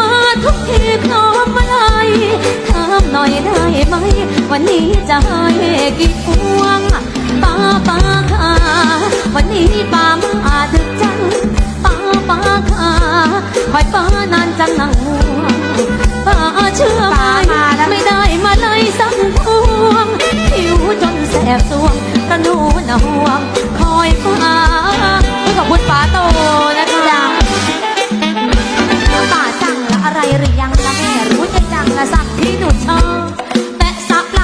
มาทุกทีพร้อมมาเลยถามหน่อยได้ไหม วันนี้จะให้กี่พวงป้าป้าค่ะ วันนี้ป้ามาดึกจังป้าป้าค่ะคอยป้านานจังนั่ง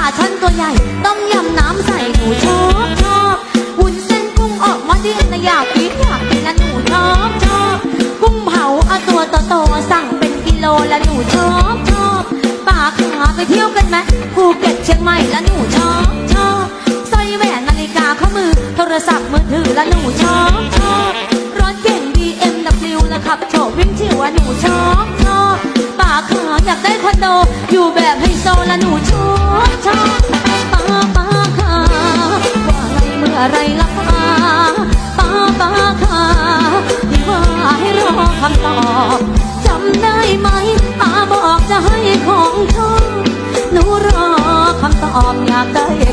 ขาชั้นตัวใหญ่ต้มยำน้ำใส่หนูชอบชอบวุ้นเส้นกุ้งออกมาดีนะอยากกินอยากกินและหนูชอบชอบกุ้งเผาเอาตัวโตๆสั่งเป็นกิโลและหนูชอบชอบป่าขาไปเที่ยวกันไหมภูเก็ตเชียงใหม่และหนูชอบชอบสร้อยแหวนนาฬิกาข้อมือโทรศัพท์มือถือและหนูชอบชอบรถเก่ง BMW และขับโฉบวิ่งชิวและหนูชอบชอบป่าขาอยากได้คอนโดอยู่แบบไฮโซและหนูชอบ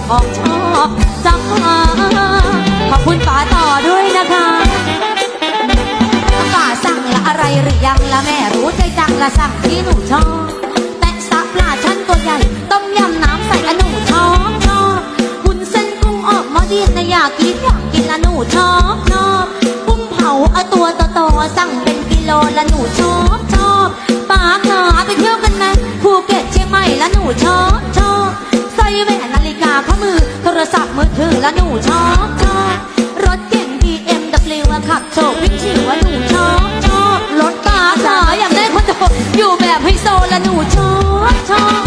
ของชอบจากป้าขอบคุณป้าต่อด้วยนะคะป่าสั่งละอะไรหรือยังละแม่รู้ใจจังละสั่งที่หนูชอบ แตะสะปลาชั้นตัวใหญ่ ต้มยำน้ำใสอะหนูชอบชอบวุ้นเส้นกุ้งออกมาดีนะอยากกินอยากกินละหนูชอบชอบกุ้งเผาเอาตัวโตๆสั่งเป็นกิโลละหนูชอบชอบป้าขาไปเที่ยวกันไหมภูเก็ตเชียงใหม่ละหนูชอบ และหนูชอบชอบรถเก่ง BMW อะขับโชว์วิ่งชิวอะหนูชอบชอบรถป้าสาอยากได้คอนโดอยู่แบบไฮโซละหนูชอบชอบ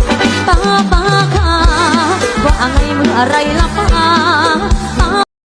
ป้าป้าค่ะว่าไงเมื่อไรล่ะ